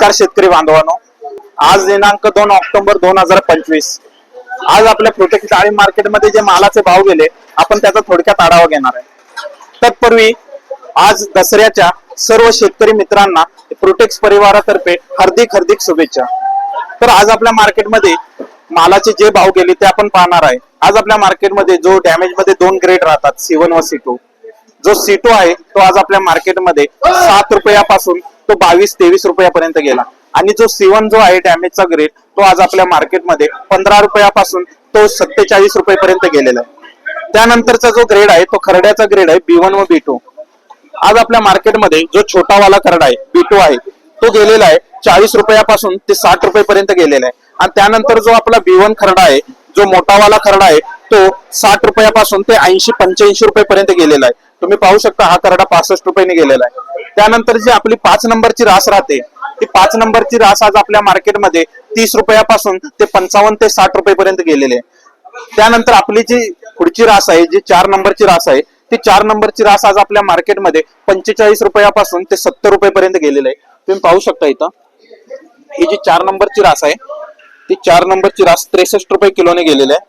नमस्कार शेतकरी बांधवांनो. आज दिनांक दोन ऑक्टोबर दोन हजार पंचवीस. आज आपल्या प्रोटेक्ट डाळी मार्केटमध्ये जे मालाचे भाव गेले आपण त्याचा थोडक्यात आढावा घेणार आहे. तत्पूर्वी आज दसऱ्याच्या सर्व शेतकरी मित्रांना प्रोटेक्स परिवारातर्फे हार्दिक हार्दिक शुभेच्छा. तर आज आपल्या मार्केटमध्ये मालाचे जे भाव गेले ते आपण पाहणार आहे. आज आपल्या मार्केटमध्ये जो डॅमेजमध्ये दोन ग्रेड राहतात सी वन व सी टू जो सी टू आहे तो आज आपल्या मार्केटमध्ये सात रुपयापासून तो बावीस तेवीस रुपयापर्यंत गेला. आणि जो सिवन जो आहे डॅमेजचा ग्रेड तो आज आपल्या मार्केटमध्ये पंधरा रुपयापासून तो सत्तेचाळीस रुपयेपर्यंत गेलेला आहे. त्यानंतरचा जो ग्रेड आहे तो खरड्याचा ग्रेड आहे बी वन व बी टू आज आपल्या मार्केटमध्ये जो छोटावाला खरडा आहे बी टू आहे तो गेलेला आहे चाळीस रुपयापासून ते साठ रुपयेपर्यंत गेलेला आहे. आणि त्यानंतर जो आपला बी वन खरडा आहे जो मोठावाला खरडा आहे तो साठ रुपयापासून ते ऐंशी पंच्याऐंशी रुपयेपर्यंत गेलेला आहे. तुम्ही पाहू शकता हा खरडा पासष्ट रुपयाने गेलेला आहे. त्यानंतर जी आपली पाच नंबरची रास राहते ती पाच नंबरची रास आज आपल्या मार्केटमध्ये तीस रुपयापासून ते पंचावन्न ते साठ रुपयेपर्यंत गेलेले आहे. त्यानंतर आपली जी पुढची रास आहे जी चार नंबरची रास आहे ती चार नंबरची रास आज आपल्या मार्केटमध्ये पंचेचाळीस रुपयापासून ते सत्तर रुपयेपर्यंत गेलेली आहे. तुम्ही पाहू शकता इथं ही जी चार नंबरची रास आहे ती चार नंबरची रास त्रेसष्ट रुपये किलोने गेलेली आहे.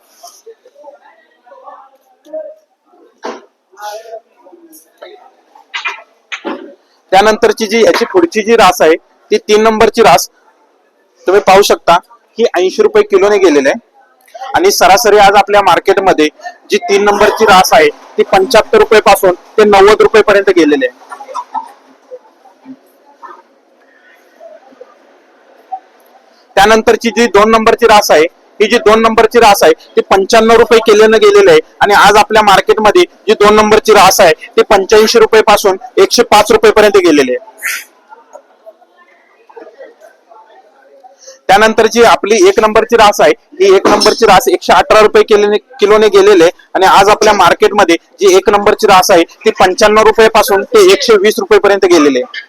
त्यानंतरची जी ह्याची पुढची जी रास आहे ती तीन नंबरची रास तुम्ही पाहू शकता. ही ऐंशी रुपये किलोने गेलेली आहे. आणि सरासरी आज आपल्या मार्केटमध्ये जी तीन नंबरची रास आहे ती पंच्याहत्तर रुपये पासून ते नव्वद रुपये पर्यंत गेलेली आहे. त्यानंतरची जी दोन नंबरची रास आहे ही जी दोन नंबरची रास आहे ती पंच्याण्णव रुपये केल्यानं गेलेली आहे. आणि आज आपल्या मार्केटमध्ये जी दोन नंबरची रास आहे ती पंच्याऐंशी रुपये पासून एकशे पाच रुपये पर्यंत गेलेली आहे. त्यानंतर जी आपली एक नंबरची रास आहे ही एक नंबरची रास एकशे अठरा रुपये किलोने किलोने गेलेले आहे. आणि आज आपल्या मार्केटमध्ये जी एक नंबरची रास आहे ती पंच्याण्णव रुपये पासून ते एकशे वीस रुपये पर्यंत गेलेले आहे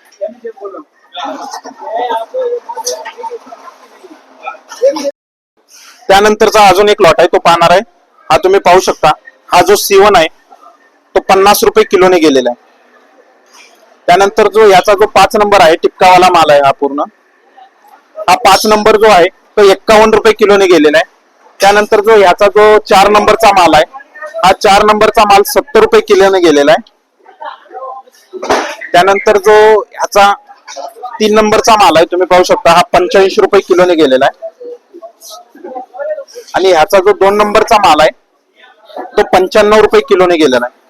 त्यानंतरचा अजून एक लॉट आहे तो पाहणार आहे. हा तुम्ही पाहू शकता. हा जो सीवन आहे तो पन्नास रुपये किलोने गेलेला आहे. त्यानंतर जो याचा जो पाच नंबर आहे टिपकावाला माल आहे हा पूर्ण. हा पाच नंबर जो आहे तो एक्कावन्न रुपये किलोने गेलेला आहे. त्यानंतर जो याचा जो चार नंबरचा माल आहे हा चार नंबरचा माल सत्तर रुपये किलोने गेलेला आहे. त्यानंतर जो ह्याचा तीन नंबरचा माल आहे तुम्ही पाहू शकता हा पंच्याऐंशी रुपये किलोने गेलेला आहे. आणि ह्याचा जो दोन नंबरचा माल आहे तो पंच्याण्णव रुपये किलोने गेलेला आहे.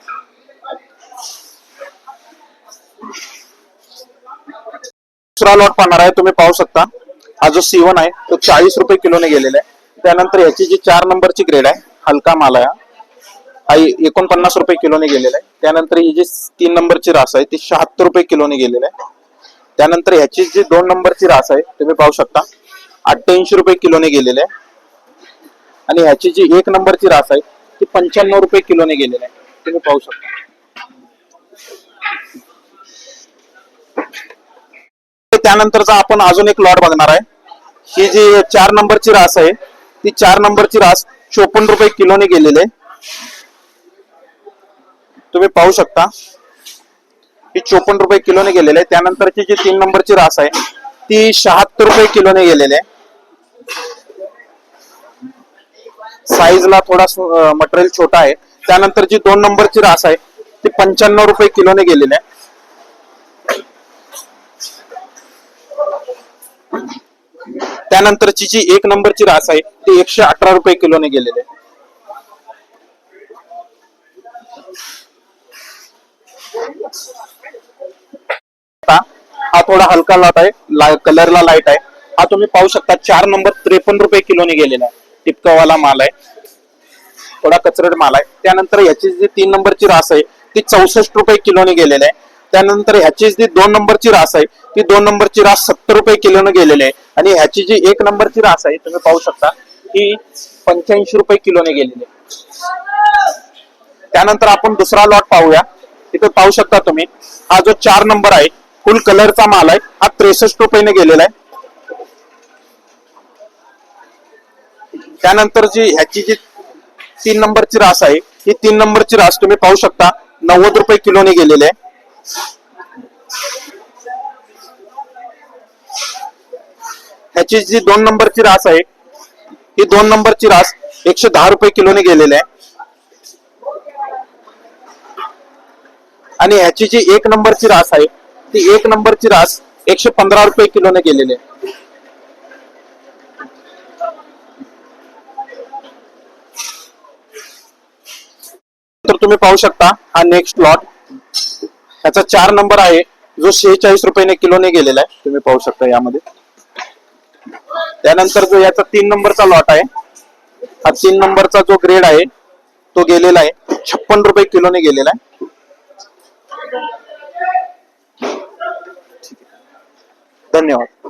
दुसरा लॉट पाहणार आहे तुम्ही पाहू शकता. हा जो सीवन आहे तो चाळीस रुपये किलोने गेलेला आहे. त्यानंतर याची जी चार नंबरची ग्रेड आहे हलका माल आहे हा. एकोणपन्नास रुपये किलोने गेलेला आहे. त्यानंतर ही जी तीन नंबरची रास आहे ती शहात्तर रुपये किलोने गेलेली आहे. त्यानंतर ह्याची जी दोन नंबरची रास आहे तुम्ही पाहू शकता अठ्ठ्याऐंशी रुपये किलोने गेलेले आहे. आणि ह्याची जी एक नंबरची रास आहे ती पंच्याण्णव रुपये किलोने गेलेली आहे. तुम्ही पाहू शकता. त्यानंतरचा आपण अजून एक लॉट बघणार आहे. ही जी चार नंबरची रास आहे ती चार नंबरची रास चोपन्न रुपये किलोने गेलेली आहे. तुम्ही पाहू शकता. ही चोपन्न रुपये किलोने गेलेली आहे. त्यानंतरची जी तीन नंबरची रास आहे ती शहात्तर रुपये किलोने गेलेली आहे. साईजला थोडा मटेरियल छोटा आहे. त्यानंतर जी दोन नंबरची रास आहे ती पंच्याण्णव रुपये किलोने गेलेली आहे. त्यानंतरची जी एक नंबरची रास आहे ती एकशे अठरा रुपये किलोने गेलेली आहे. हा थोडा हलका लाट आहे ला, कलरला लाइट आहे. हा तुम्ही पाहू शकता चार नंबर त्रेपन्न रुपये किलोने गेलेला आहे. टिपकावाला माल आहे. थोडा कचरट माल आहे. त्यानंतर ह्याची जी तीन नंबरची रास आहे ती चौसष्ट रुपये किलोने गेलेली आहे. त्यानंतर ह्याची जी दोन नंबरची रास आहे ती दोन नंबरची रास सत्तर रुपये किलोने गेलेली आहे. आणि ह्याची जी एक नंबरची रास आहे तुम्ही पाहू शकता ही पंच्याऐंशी रुपये किलोने गेलेली आहे. त्यानंतर आपण दुसरा लॉट पाहूया. तिथे पाहू शकता तुम्ही हा जो चार नंबर आहे फुल कलरचा माल आहे हा त्रेसष्ट रुपयेने गेलेला आहे. त्यानंतर जी ह्याची जी तीन नंबरची रास आहे ही तीन नंबरची रास तुम्ही पाहू शकता. नव्वद रुपये किलोने गेलेली आहे. ह्याची जी दोन नंबरची रास आहे ही दोन नंबरची रास एकशे दहा रुपये किलोने गेलेली आहे. आणि ह्याची जी एक नंबरची रास आहे ती एक नंबरची रास एकशे पंधरा रुपये किलोने गेलेली आहे. तर तुम्ही पाहू शकता हा नेक्स्ट लॉट ह्याचा चार नंबर आहे जो शेहेचाळीस रुपयाने किलोने गेलेला आहे तुम्ही पाहू शकता यामध्ये. त्यानंतर जो याचा तीन नंबरचा लॉट आहे हा तीन नंबरचा जो ग्रेड आहे तो गेलेला आहे छप्पन रुपये किलोने गेलेला आहे. धन्यवाद.